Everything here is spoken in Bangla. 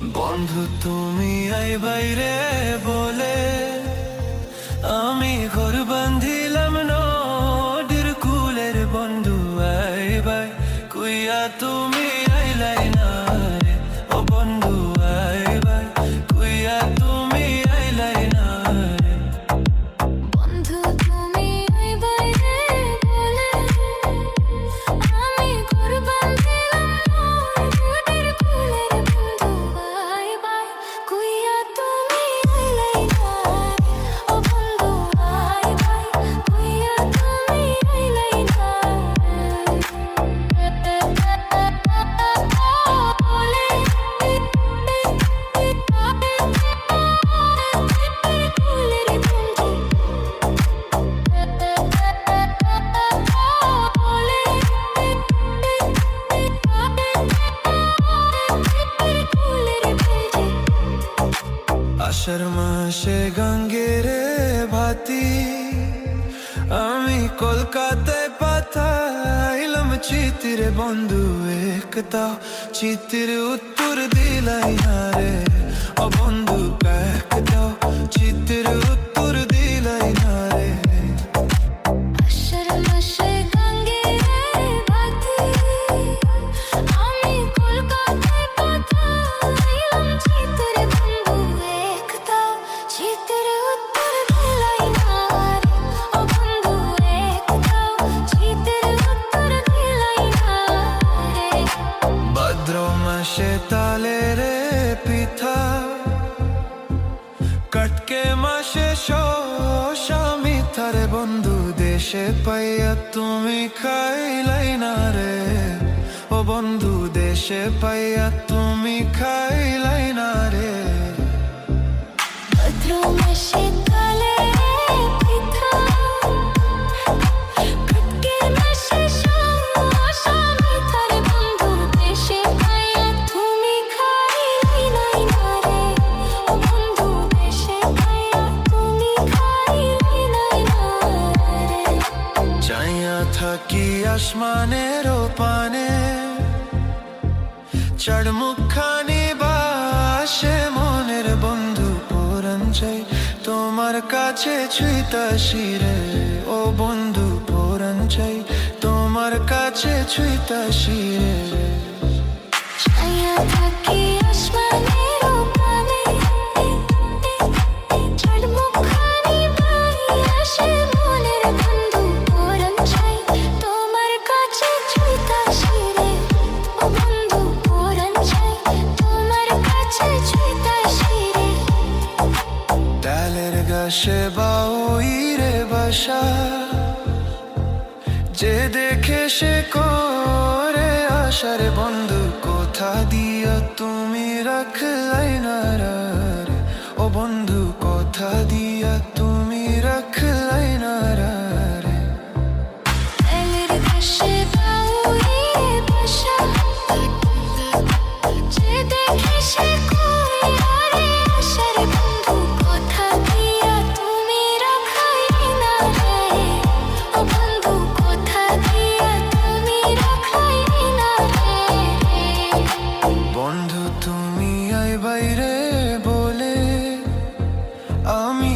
বন্ধু তুমি আই বাইরে বলে আমি ঘর মাসে গঙ্গের ভাতি। আমি কলকাতায় পাথাইলাম চিতির, বন্ধু একতা। চিতির উত্তর দিলাই না রে, ও বন্ধু কাক দাও চিতির উত্তর পিঠা কটকে মাসে স্বামী থারে বন্ধু দেশে পাইয়া তুমি খাইলাই না রে। ও বন্ধু দেশে পাইয়া তুমি খাইলাই না রে। মাসে আসমানের পানে, চড়মুখানি বাসে মনের বন্ধু পরাণ চাই তোমার কাছে ছুঁইতা শিরে, ও বন্ধু পরাণ চাই তোমার কাছে ছুঁইতা শিরে। আকাশে বাউরে বাসা, যে দেখে সে করে আশার বন্ধু, কোথা দিয়া তুমি রাখলাই না ও বন্ধু, কথা দিয়া তুমি রাখলাই না রে of me